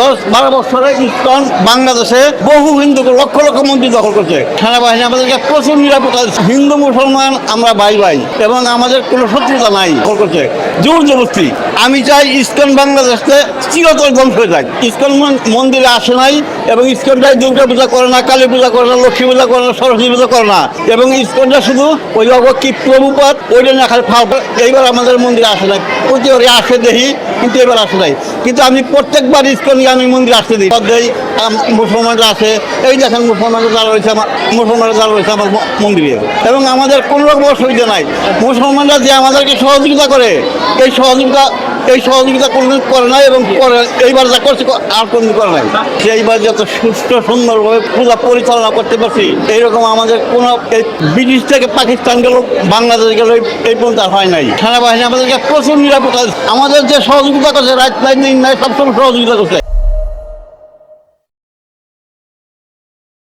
দশ বারো বছরে ইস্কন বাংলাদেশে বহু হিন্দু লক্ষ লক্ষ মন্দির দখল করছে? সেনাবাহিনী আমাদেরকে প্রচুর নিরাপত্তা। হিন্দু মুসলমান আমরা ভাই ভাই, এবং আমাদের কোনো শত্রুতা নাই দখল করছে। জোর জবস্তি আমি চাই ইস্কন বাংলাদেশে চিরতর ধ্বংস হয়ে যায় ইস্কন মন্দিরে আসে নাই এবং ইস্কনটাই দুর্গা পূজা করে না, কালী পূজা করে না, লক্ষ্মী পূজা করে না, সরস্বতী পূজা করে না। এবং ইস্কনটা শুধু ওই কি প্রভুপাত, ওইটা না, খালি এইবার আমাদের মন্দিরে আসে নাই। প্রতিবারে আসে দেখি, কিন্তু এবার আসে নাই। কিন্তু আমি প্রত্যেকবার ইস্কনকে আমি মন্দিরে আসতে দিই মুসলমানরা আছে, এই দেখেন মুসলমানরা যারা রয়েছে আমার, মুসলমানরা যারা রয়েছে আমার মন্দিরে। এবং আমাদের কোনো রকম অসুবিধা নাই। মুসলমানরা যে আমাদেরকে সহযোগিতা করে, এই সহযোগিতা এই সহযোগিতা কোনোদিন করে নাই এবং এইবার যা করছে, আর কোনদিন করে নাই। সেইবার যত সুস্থ, সুন্দরভাবে পূজা পরিচালনা করতে পারছি, এইরকম আমাদের কোনো, এই ব্রিটিশ থেকে পাকিস্তান গেল, বাংলাদেশ গেল, এই- পর্যন্ত হয় নাই। সেনাবাহিনী আমাদেরকে প্রচুর নিরাপত্তা। আমাদের যে সহযোগিতা করছে দিন নাই সবসময় সহযোগিতা করছে।